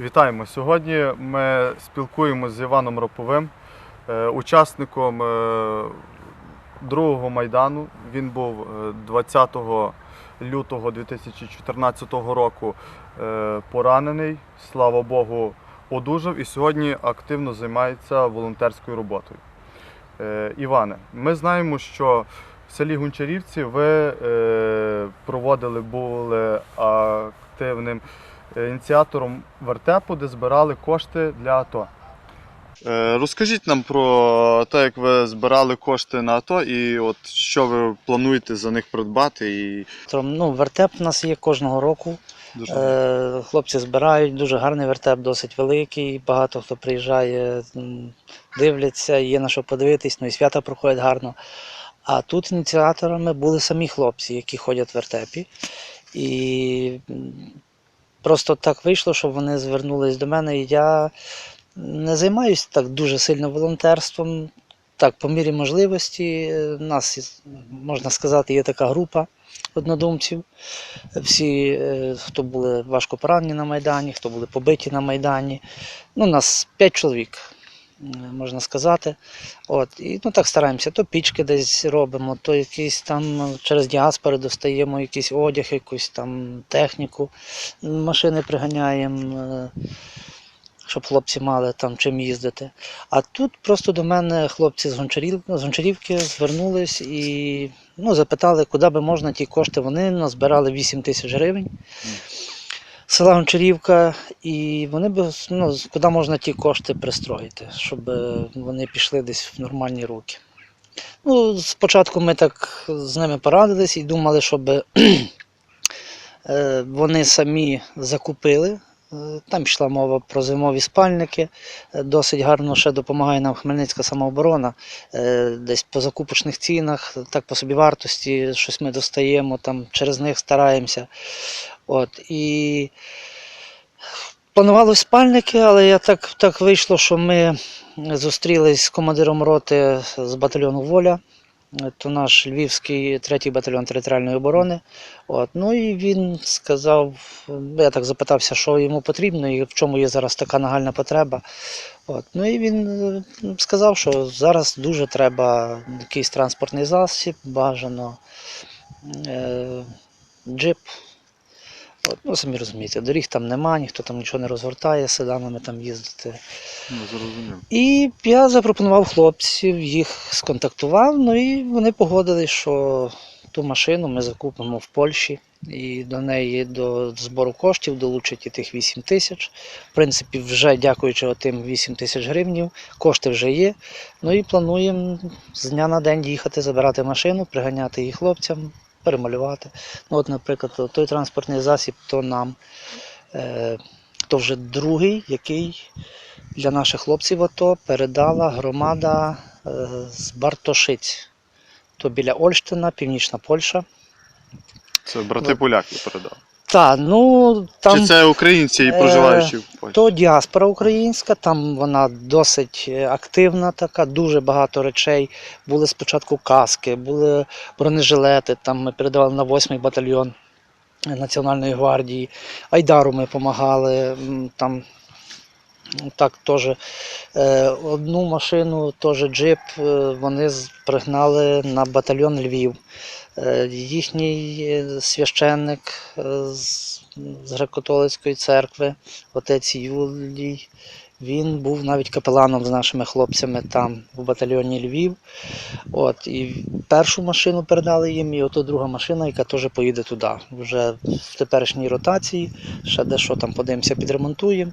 Вітаємо! Сьогодні ми спілкуємося з Іваном Роповим, е, учасником е, другого майдану. Він був е, 20 лютого 2014 року е, поранений. Слава Богу, одужав і сьогодні активно займається волонтерською роботою. Е, Іване, ми знаємо, що в селі Гончарівці ви е, проводили, були активним е, ініціатором вертепу, де збирали кошти для АТО. Е, Розкажіть нам про те, як ви збирали кошти на АТО і от що ви плануєте за них придбати. І... Ну, вертеп у нас є кожного року. Дуже Е, хлопці збирають, дуже гарний вертеп, досить великий. Багато хто приїжджає, дивляться, є на що подивитись, ну і свята проходять гарно. А тут ініціаторами були самі хлопці, які ходять в вертепі. І просто так вийшло, що вони звернулись до мене. І я не займаюся так дуже сильно волонтерством. Так, по мірі можливості, е, у нас, можна сказати, є така група однодумців. Всі, е, хто були важко поранені на Майдані, хто були побиті на Майдані. Ну, нас 5 чоловік, е, можна сказати. От, і ну, так стараємося. То пічки десь робимо, то якісь там через діаспори достаємо якийсь одяг, якусь там техніку, машини приганяємо. е, Щоб хлопці мали там чим їздити. А тут просто до мене хлопці з Гончарів, з Гончарівки звернулись і ну, запитали, куди би можна ті кошти. Вони назбирали 8 тисяч гривень села Гончарівка, і вони б ну, куди можна ті кошти пристроїти, щоб е, вони пішли десь в нормальні руки. Ну, спочатку ми так з ними порадились і думали, щоб е, вони самі закупили. Е, Там йшла мова про зимові спальники. Е, Досить гарно ще допомагає нам Хмельницька самооборона. Е, Десь по закупочних цінах, так по собівартості, щось ми достаємо, там через них стараємося. От, і планувалось спальники, але я так, так вийшло, що ми зустрілись з командиром роти з батальйону Воля. То наш Львівський третій батальйон територіальної оборони. От, ну і він сказав, я так запитався, що йому потрібно і в чому є зараз така нагальна потреба. От, ну і він е, сказав, що зараз дуже треба якийсь транспортний засіб, бажано е, джип. От, ну, самі розумієте, доріг там нема, ніхто там нічого не розгортає, седанами там їздити. ну, зрозумів. І я запропонував хлопців, їх сконтактував, ну і вони погодились, що ту машину ми закупимо в Польщі. І до неї до збору коштів долучать і тих 8 тисяч. В принципі, вже дякуючи тим 8 тисяч гривнів, кошти вже є. Ну і плануємо з дня на день їхати, забирати машину, приганяти її хлопцям, перемалювати. Ну, от, наприклад, той транспортний засіб, то нам, е, то вже другий, який для наших хлопців АТО передала громада е, з Бартошиць. То біля Ольштина, північна Польща. Це брати Ну, поляки передали. Так, ну там Чи це українці і е, проживаючі? То діаспора українська, там вона досить е, активна, така, дуже багато речей. Були спочатку каски, були бронежилети. Там ми передавали на 8-й батальйон Національної гвардії. Айдару ми допомагали. Там так теж е, одну машину, теж джип, е, вони пригнали на батальйон Львів. Е, Їхній е, священник е, з, греко-католицької церкви, отець Юлій, він був навіть капеланом з нашими хлопцями там в батальйоні Львів. От, і першу машину передали їм, і ото друга машина, яка теж поїде туди. Вже в теперішній ротації, ще дещо там подивимося, підремонтуємо.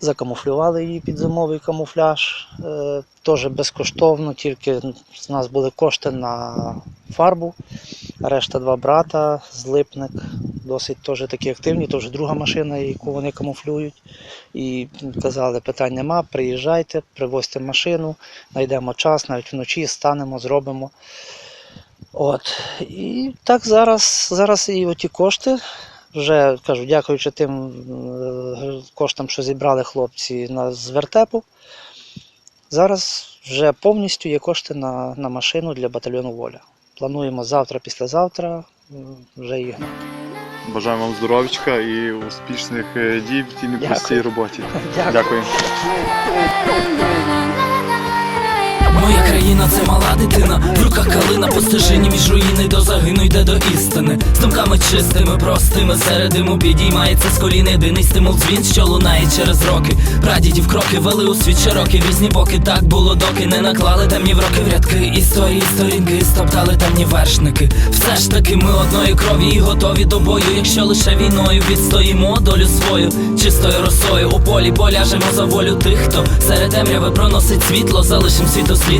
Закамуфлювали її під зимовий камуфляж. Е, теж безкоштовно, тільки з нас були кошти на фарбу. Решта два брата, злипник, досить теж такі активні, теж друга машина, яку вони камуфлюють. І казали, питань нема, приїжджайте, привозьте машину, знайдемо час, навіть вночі станемо, зробимо. От. І так зараз, зараз і оті кошти. Вже кажу, дякуючи тим е, коштам, що зібрали хлопці з вертепу. Зараз вже повністю є кошти на, на машину для батальйону Воля. Плануємо завтра, післязавтра м, вже їх Бажаємо вам здоров'ячка і успішних е, дій в тій непростій роботі. Дякую. Дякую. Моя країна це мала дитина, в руках калина по стежині між руїни до загину йде до істини. З думками чистими, простими, серед диму підіймається з колін єдиний стимул дзвін, що лунає через роки. Прадідів кроки вели у світ широкий різні боки. Так було, доки не наклали темні в роки в рядки. Історії, сторінки, стоптали темні вершники. Все ж таки ми одної крові і готові до бою. Якщо лише війною відстоїмо долю свою, чистою росою у полі поляжемо за волю тих, хто серед темряви проносить світло, залишим світу слід,